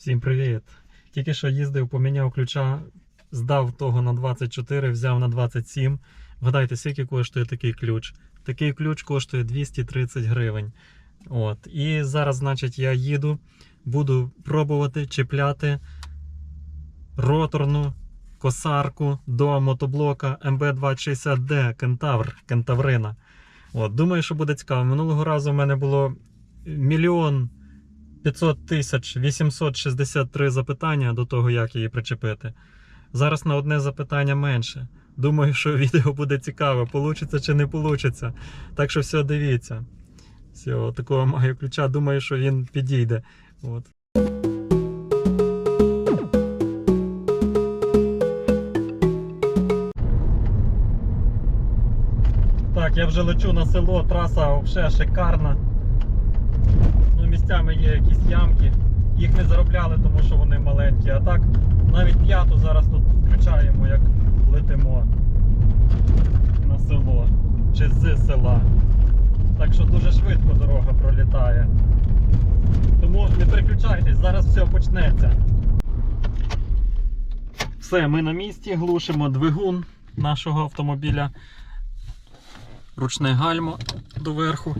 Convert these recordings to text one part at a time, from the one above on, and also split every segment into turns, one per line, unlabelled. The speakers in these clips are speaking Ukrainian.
Всім привіт! Тільки що їздив, поміняв ключа, здав того на 24, взяв на 27. Вгадайте, скільки коштує такий ключ? Такий ключ коштує 230 гривень. От. І зараз, значить, я їду, буду пробувати чіпляти роторну косарку до мотоблока МБ260D Кентавр, Кентаврина. От, думаю, що буде цікаво. Минулого разу в мене було мільйон 500 тисяч 863 запитання до того, як її причепити. Зараз на одне запитання менше. Думаю, що відео буде цікаве, получиться чи не получиться. Так що все, дивіться. Все, такого маю ключа. Думаю, що він підійде. От. Так, я вже лечу на село, траса взагалі шикарна. Місцями є якісь ямки. Їх не заробляли, тому що вони маленькі. А так, навіть п'яту зараз тут включаємо, як летимо на село чи з села. Так що дуже швидко дорога пролітає. Тому не переключайтесь, зараз все почнеться. Все, ми на місці, глушимо двигун нашого автомобіля. Ручне гальмо доверху.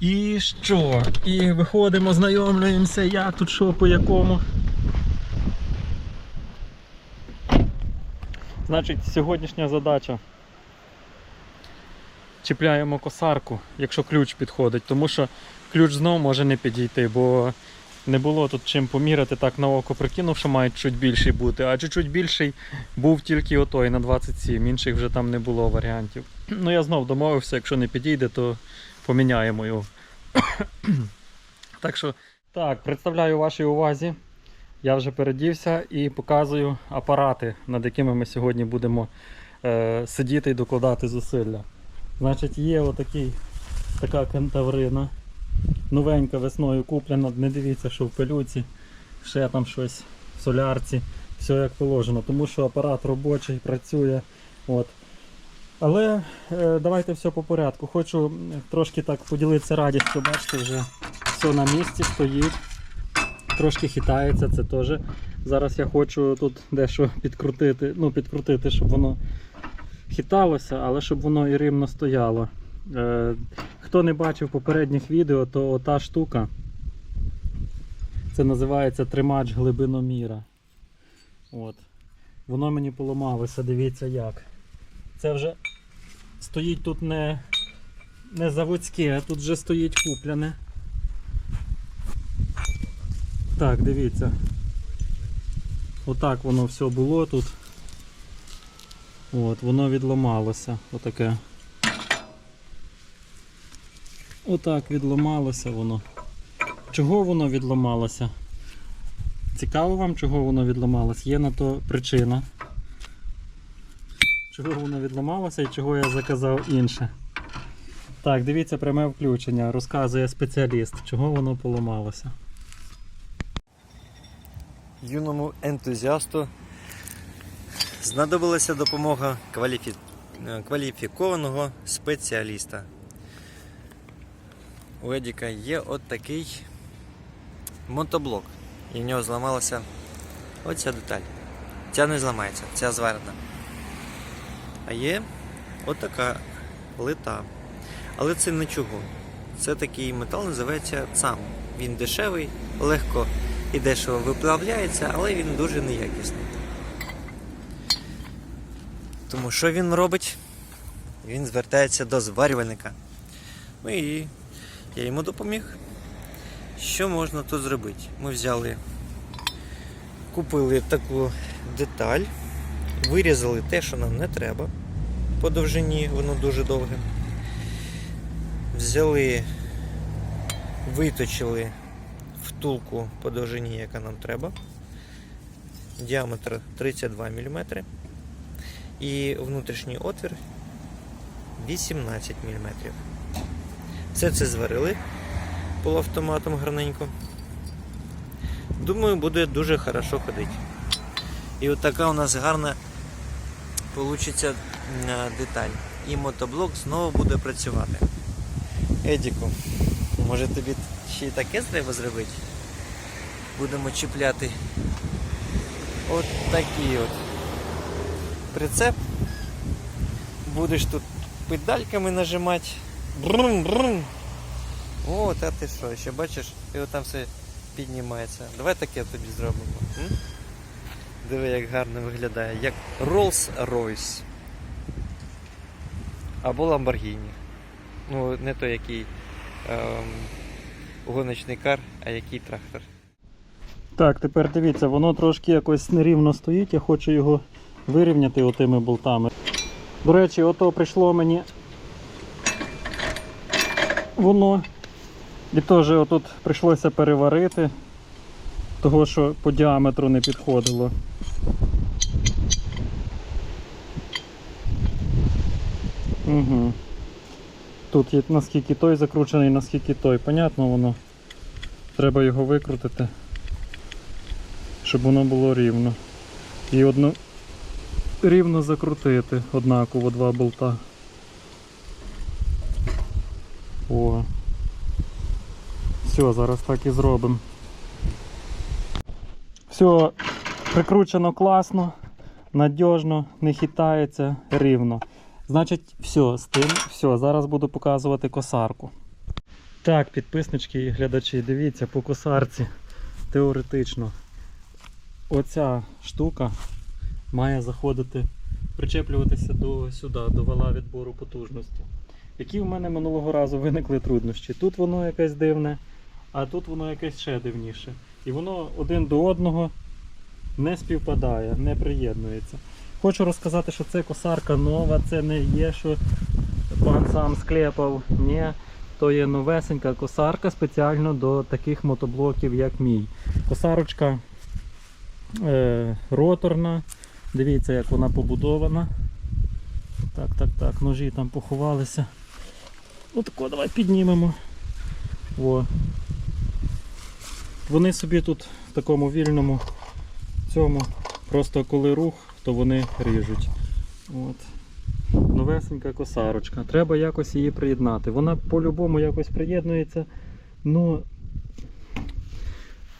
І що? І виходимо, знайомлюємося, як тут що по якому. Значить, сьогоднішня задача. Чіпляємо косарку, якщо ключ підходить, тому що ключ знов може не підійти, бо не було тут чим поміряти, так на око прикинув, що має чуть більший бути, а чуть-чуть більший був тільки отой на 27, інших вже там не було варіантів. Ну я знов домовився, якщо не підійде, то поміняємо його. так що, так, представляю вашій увазі. Я вже передівся і показую апарати, над якими ми сьогодні будемо е, сидіти і докладати зусилля. Значить, є отакий, така кентаврина. Новенька весною куплена. Не дивіться, що в пилюці, ще там щось в солярці. Все як положено, тому що апарат робочий, працює. От. Але е, давайте все по порядку. Хочу трошки так поділитися радістю. Бачите, вже все на місці стоїть. Трошки хитається, це теж. Зараз я хочу тут дещо підкрутити, ну підкрутити, щоб воно хиталося, але щоб воно і рівно стояло. Е, хто не бачив попередніх відео, то ота штука. Це називається тримач глибиноміра. От. Воно мені поламалося, дивіться як. Це вже стоїть тут не, не заводське, а тут вже стоїть купляне. Так, дивіться. Отак воно все було тут. От, воно відламалося. Отаке. Отак відламалося воно. Чого воно відламалося? Цікаво вам, чого воно відламалося? Є на то причина. Чого воно відламалося і чого я заказав інше. Так, дивіться пряме включення, розказує спеціаліст, чого воно поламалося.
юному ентузіасту знадобилася допомога кваліфі... е, кваліфікованого спеціаліста. У Едіка є от такий мотоблок, і в нього зламалася оця деталь. Ця не зламається, ця зварена. А є от така плита. Але це не чого. Це такий метал називається цам. Він дешевий, легко і дешево виплавляється, але він дуже неякісний. Тому що він робить? Він звертається до зварювальника. Ну і я йому допоміг. Що можна тут зробити? Ми взяли, купили таку деталь, вирізали те, що нам не треба. По довжині воно дуже довге. Взяли, виточили втулку по довжині, яка нам треба. Діаметр 32 мм. І внутрішній отвір 18 мм. Все це зварили полуавтоматом гарненько. Думаю, буде дуже хорошо ходити. І от така у нас гарна получиться деталь. І мотоблок знову буде працювати. Едіку, може тобі ще й таке треба зробити? будемо чіпляти от такий от прицеп. Будеш тут педальками нажимати. Брум, брум. О, та ти що, ще бачиш, і там все піднімається. Давай таке тобі зробимо. Диви, як гарно виглядає, як Rolls-Royce. Або Lamborghini. Ну, не той який ем, гоночний кар, а який трактор.
Так, тепер дивіться, воно трошки якось нерівно стоїть, я хочу його вирівняти отими болтами. До речі, ото прийшло мені воно. І теж отут прийшлося переварити, того що по діаметру не підходило. Угу. Тут є наскільки той закручений, наскільки той. Понятно воно. Треба його викрутити щоб воно було рівно. І одно рівно закрутити однаково два болта. О. Все, зараз так і зробимо. Все прикручено класно, надіжно, не хитається рівно. Значить, все, з тим, все, зараз буду показувати косарку. Так, підписнички і глядачі, дивіться по косарці теоретично оця штука має заходити, причеплюватися до сюди, до вала відбору потужності. Які в мене минулого разу виникли труднощі. Тут воно якесь дивне, а тут воно якесь ще дивніше. І воно один до одного не співпадає, не приєднується. Хочу розказати, що це косарка нова, це не є, що пан сам склепав. Ні, то є новесенька косарка спеціально до таких мотоблоків, як мій. Косарочка е, роторна. Дивіться, як вона побудована. Так, так, так, ножі там поховалися. Отако, давай піднімемо. О. Вони собі тут в такому вільному цьому, просто коли рух, то вони ріжуть. От. Новесенька косарочка. Треба якось її приєднати. Вона по-любому якось приєднується. Ну,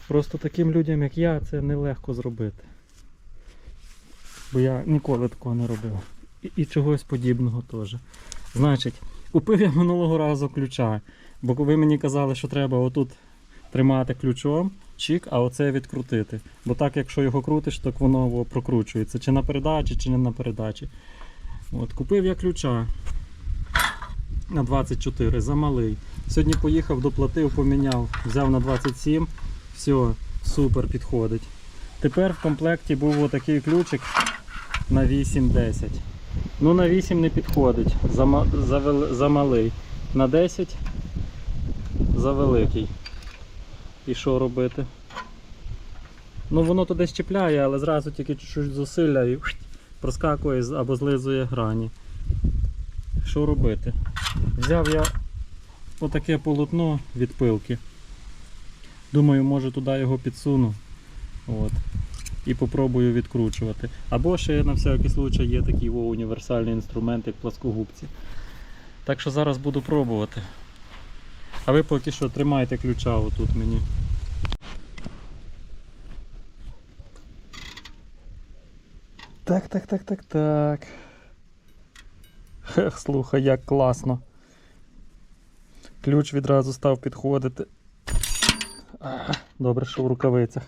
Просто таким людям, як я, це нелегко зробити. Бо я ніколи такого не робив. І, і чогось подібного теж. Значить, купив я минулого разу ключа. Бо ви мені казали, що треба отут тримати ключом, чик, а оце відкрутити. Бо так, якщо його крутиш, так воно прокручується. Чи на передачі, чи не на передачі. От, Купив я ключа на 24, замалий. Сьогодні поїхав, доплатив, поміняв, взяв на 27. Все, супер підходить. Тепер в комплекті був отакий ключик на 8-10. Ну на 8 не підходить, зама, завел- замалий. На 10 завеликий. І що робити? Ну воно то десь чіпляє, але зразу тільки чуть-чуть зусилля і проскакує або злизує грані. Що робити? Взяв я отаке полотно від пилки. Думаю, може туди його підсуну. От. І попробую відкручувати. Або ще на всякий случай є такий о, універсальний інструмент, як пласкогубці. Так що зараз буду пробувати. А ви поки що тримайте ключа отут мені. Так, так, так, так, так. Хех, слухай, як класно. Ключ відразу став підходити. Добре, що в рукавицях.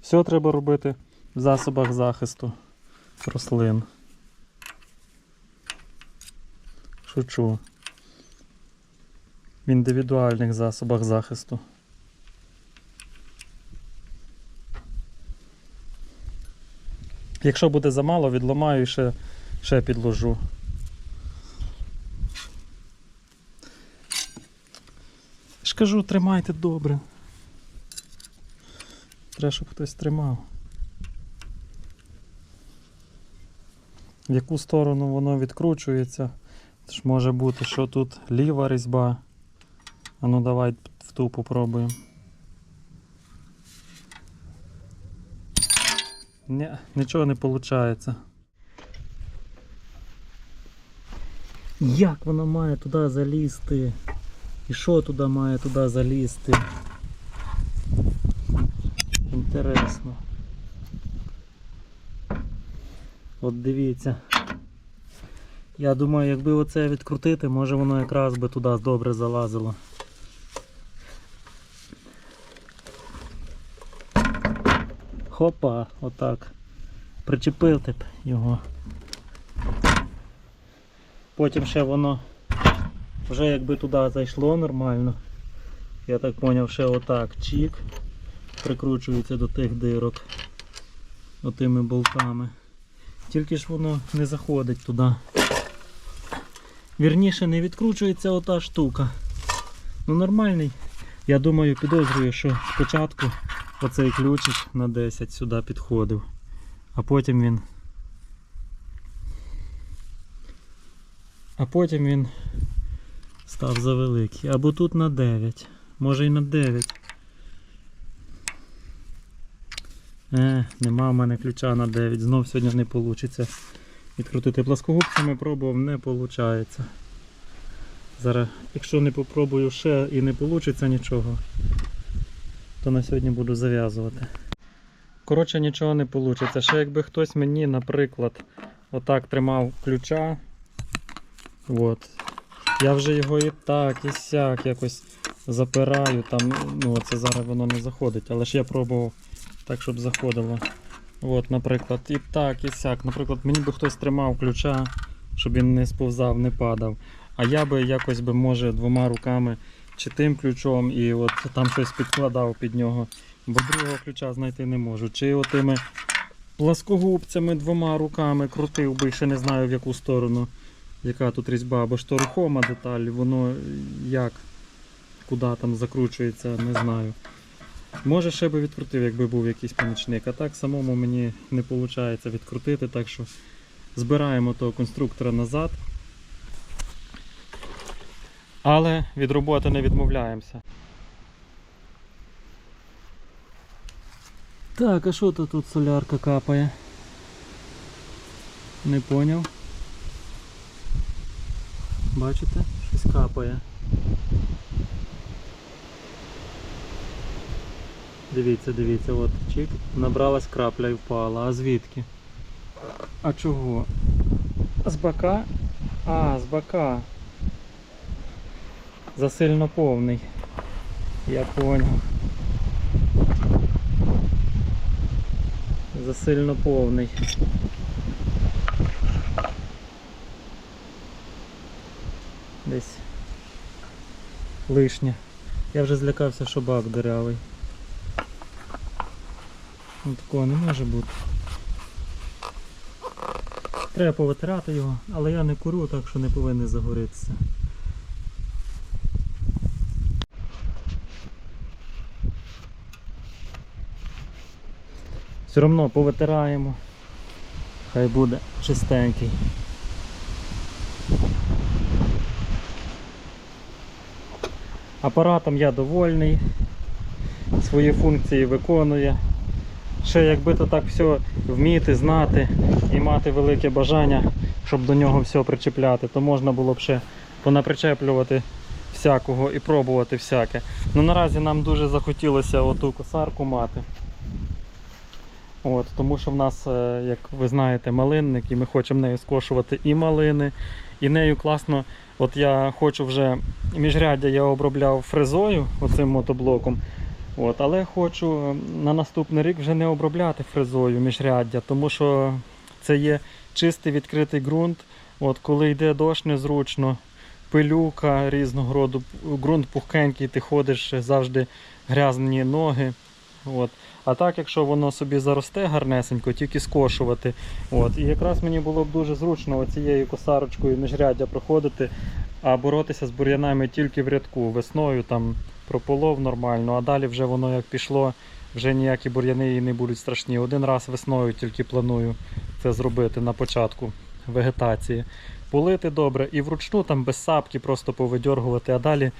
Все треба робити в засобах захисту рослин. Шучу. В індивідуальних засобах захисту. Якщо буде замало, відламаю і ще, ще підложу. Ж кажу, тримайте добре. Треба, щоб хтось тримав. В яку сторону воно відкручується. Це ж може бути, що тут ліва різьба. А ну давай в ту попробуємо. Ні, нічого не виходить. Як воно має туди залізти? І що туди має туди залізти? Інтересно. От дивіться. Я думаю, якби оце відкрутити, може воно якраз би туди добре залазило. Хопа, отак. Причепити б його. Потім ще воно вже якби туди зайшло нормально. Я так зрозумів, ще отак чік прикручується до тих дирок отими болтами. Тільки ж воно не заходить туди. Вірніше не відкручується ота штука. Ну нормальний. Я думаю, підозрюю, що спочатку оцей ключик на 10 сюди підходив, а потім він. А потім він став завеликий. Або тут на 9. Може і на 9. Е, нема в мене ключа на 9. Знов сьогодні не вийде. Відкрутити пласкогубцями пробував, не виходить. Зараз, якщо не попробую ще і не вийде нічого, то на сьогодні буду зав'язувати. Коротше, нічого не вийде. Ще якби хтось мені, наприклад, отак тримав ключа. От. Я вже його і так, і сяк якось запираю. Там, ну це зараз воно не заходить, але ж я пробував так, щоб заходило. От, наприклад, і так, і сяк. Наприклад, мені би хтось тримав ключа, щоб він не сповзав, не падав. А я би якось би, може, двома руками чи тим ключом і от там щось підкладав під нього. Бо другого ключа знайти не можу. Чи отими пласкогубцями двома руками крутив би ще не знаю в яку сторону, яка тут різьба, бо ж то рухома деталь, воно як, куди там закручується, не знаю. Може ще би відкрутив, якби був якийсь помічник, а так самому мені не виходить відкрутити, так що збираємо того конструктора назад. Але від роботи не відмовляємося. Так, а що то тут солярка капає? Не поняв. Бачите? Щось капає. Дивіться, дивіться, от чик, набралась крапля і впала. А звідки? А чого? З бока? А, з бока. Засильно повний. Я понял. Засильно повний. Десь лишнє. Я вже злякався, що бак дирявий. Ну, такого не може бути. Треба повитирати його, але я не курю, так що не повинен загоритися. Все одно повитираємо. Хай буде чистенький. Апаратом я довольний, свої функції виконує. Ще якби то так все вміти, знати і мати велике бажання, щоб до нього все причепляти, то можна було б ще понапричеплювати всякого і пробувати всяке. Ну наразі нам дуже захотілося оту косарку мати. От, тому що в нас, е, як ви знаєте, малинник, і ми хочемо нею скошувати і малини, і нею класно. От я хочу вже міжряддя я обробляв фрезою оцим мотоблоком. От, але хочу е, на наступний рік вже не обробляти фрезою міжряддя, тому що це є чистий відкритий ґрунт. От, коли йде дощ незручно, пилюка різного роду, ґрунт пухкенький, ти ходиш завжди грязні ноги. От. А так, якщо воно собі заросте гарнесенько, тільки скошувати. От. І якраз мені було б дуже зручно оцією косарочкою міжряддя проходити, а боротися з бур'янами тільки в рядку. Весною там прополов нормально, а далі вже воно як пішло, вже ніякі бур'яни не будуть страшні. Один раз весною тільки планую це зробити на початку вегетації. Полити добре і вручну там без сапки просто повидьоргувати, а далі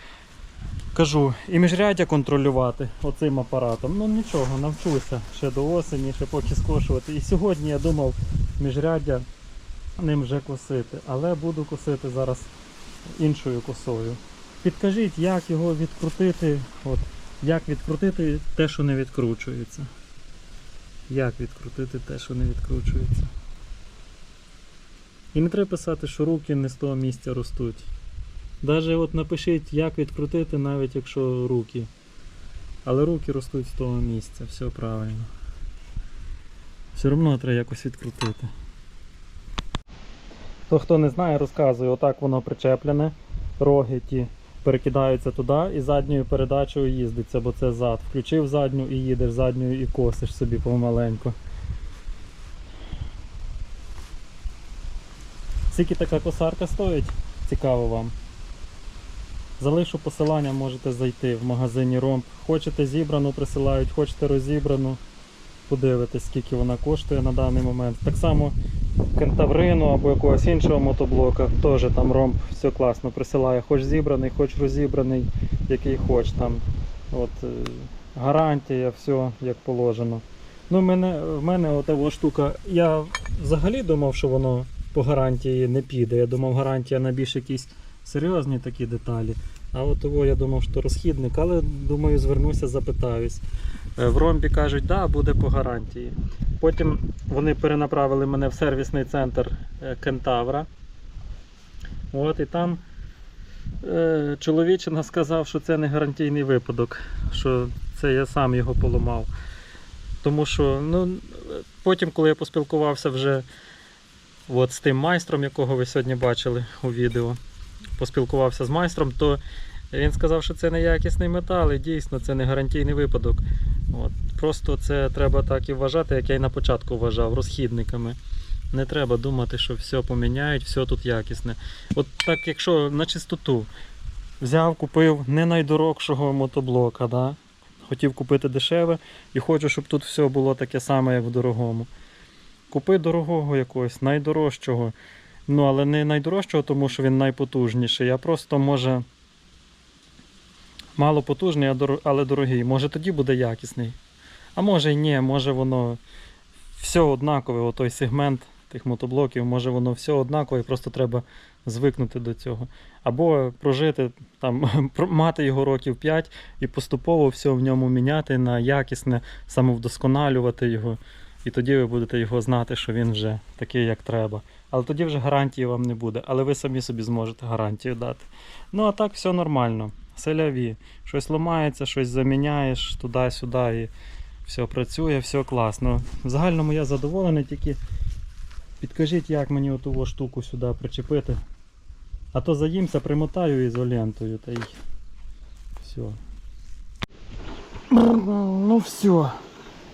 кажу, і міжряддя контролювати оцим апаратом. Ну нічого, навчуся ще до осені, ще поки скошувати. І сьогодні я думав міжряддя ним вже косити, але буду косити зараз іншою косою. Підкажіть, як його відкрутити, от, як відкрутити те, що не відкручується. Як відкрутити те, що не відкручується. І не треба писати, що руки не з того місця ростуть. Даже от напишіть, як відкрутити, навіть якщо руки. Але руки ростуть з того місця, все правильно. Все одно треба якось відкрутити. То хто не знає, розказую, отак воно причеплене. Роги ті перекидаються туди і задньою передачею їздиться, бо це зад. Включив задню і їдеш задньою і косиш собі помаленьку. Скільки така косарка стоїть? Цікаво вам. Залишу посилання, можете зайти в магазині Ромб. Хочете зібрану, присилають, хочете розібрану. Подивитись, скільки вона коштує на даний момент. Так само кентаврину або якогось іншого мотоблока, теж там ромб все класно присилає, хоч зібраний, хоч розібраний, який хоч там. От, е, гарантія, все як положено. Ну, мене, в мене ота штука. Я взагалі думав, що воно по гарантії не піде. Я думав, гарантія на більш якісь серйозні такі деталі. А от того я думав, що розхідник, але думаю, звернуся, запитаюсь. Е, В ромбі кажуть, да, буде по гарантії. Потім вони перенаправили мене в сервісний центр е, Кентавра. От і там е, чоловічина сказав, що це не гарантійний випадок, що це я сам його поламав. Тому що ну, потім, коли я поспілкувався вже от з тим майстром, якого ви сьогодні бачили у відео, поспілкувався з майстром, то він сказав, що це не якісний метал, і дійсно це не гарантійний випадок. От. Просто це треба так і вважати, як я й на початку вважав, розхідниками. Не треба думати, що все поміняють, все тут якісне. От так, якщо на чистоту взяв, купив не найдорожчого мотоблока, да? хотів купити дешеве і хочу, щоб тут все було таке саме, як в дорогому. Купи дорогого якогось, найдорожчого. Ну, але не найдорожчого, тому що він найпотужніший, а просто може мало потужний, але дорогий. Може тоді буде якісний. А може й ні, може воно все однакове, отой сегмент тих мотоблоків, може воно все однакове, просто треба звикнути до цього. Або прожити, там, мати його років 5 і поступово все в ньому міняти на якісне, самовдосконалювати його. І тоді ви будете його знати, що він вже такий, як треба. Але тоді вже гарантії вам не буде. Але ви самі собі зможете гарантію дати. Ну а так все нормально. Селяві. Щось ламається, щось заміняєш туди-сюди і все працює, все класно. В загальному я задоволений, тільки підкажіть, як мені оту штуку сюди причепити. А то заїмся, примотаю ізолентою та й все. Ну все.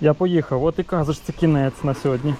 Я поїхав, от і це кінець на сьогодні.